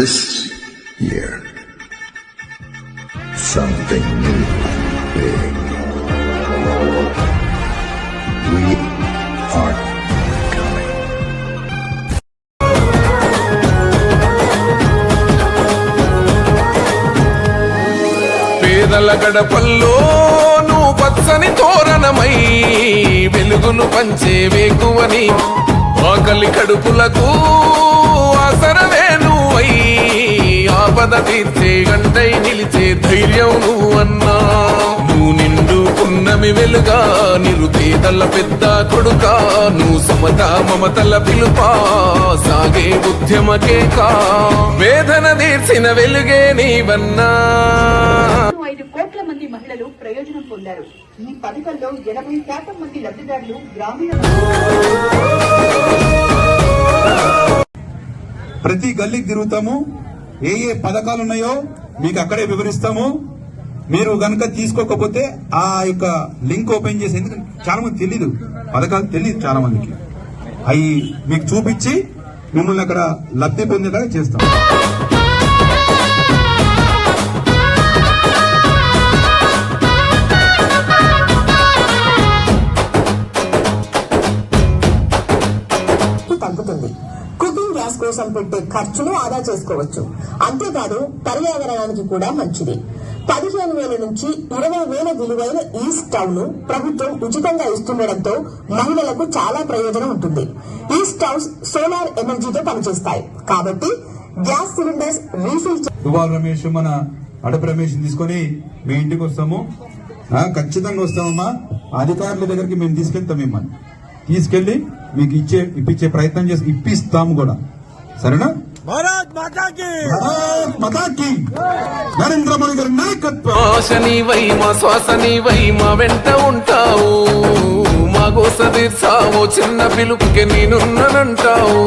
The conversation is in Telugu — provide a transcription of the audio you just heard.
This year, something new and big. We are coming. పేదల గడపల్లో నువ్వు పచ్చని తోరణమై వెలుగును పంచే వేకువని ఆకలి కడుపులకు ఆపద తీర్చే గంటై నిలిచే ధైర్యం నువ్వు అన్నా. నువ్వు నిండు పున్నమి వెలుగా నిరుపేదల పెద్ద కొడుక. నువ్వు సమత మమతల పిలుపా సాగే ఉద్యమకే కా. వేదన తీర్చిన వెలుగే నీవన్నా. ఐదు కోట్ల మంది మహిళలు ప్రయోజనం పొందారు. ఈ పథకంలో ఎనభై శాతం మంది లబ్ధిదారులు గ్రామీణ ప్రతి గల్లీకి తిరుగుతాము. ఏ ఏ పథకాలు ఉన్నాయో మీకు అక్కడే వివరిస్తాము. మీరు కనుక తీసుకోకపోతే ఆ యొక్క లింక్ ఓపెన్ చేసి ఎందుకంటే చాలా మంది తెలీదు. పథకాలు తెలియదు చాలా మందికి. అవి మీకు చూపించి మిమ్మల్ని అక్కడ లబ్ధి పొందేలాగా చేస్తాం. గ్యాస్ కోసం పెట్టే ఖర్చును ఆదా చేసుకోవచ్చు. అంతేకాదు పర్యావరణానికి కూడా మంచిది. పదిహేను వేల నుంచి ఇరవై వేల విలువైన ఈ స్టవ్ను ప్రభుత్వం ఉచితంగా ఇస్తుండటంతో మహిళలకు చాలా ప్రయోజనం ఉంటుంది. ఈ స్టవ్స్ సోలార్ ఎనర్జీతో పనిచేస్తాయి. కాబట్టి గ్యాస్ సిలిండర్స్ రీఫిల్ రమేష్ మన అడప రమేష్ తీసుకొని మీ ఇంటికి వస్తాము. ఖచ్చితంగా వస్తామమ్మా. అధికారుల దగ్గరికి మేము తీసుకెళ్తాం మిమ్మల్ని. తీసుకెళ్ళి మీకు ఇచ్చే ఇప్పించే ప్రయత్నం చేసి ఇప్పిస్తాము కూడా. సరేనా? భారత్ భారత్. నరేంద్ర మోడీ గారి నాయకత్వం! ఆశని శ్వాసని వై మా వెంట ఉంటావు. మా గోస తీర్చావు చిన్న పిలుపుకి నేనున్నానంటావు.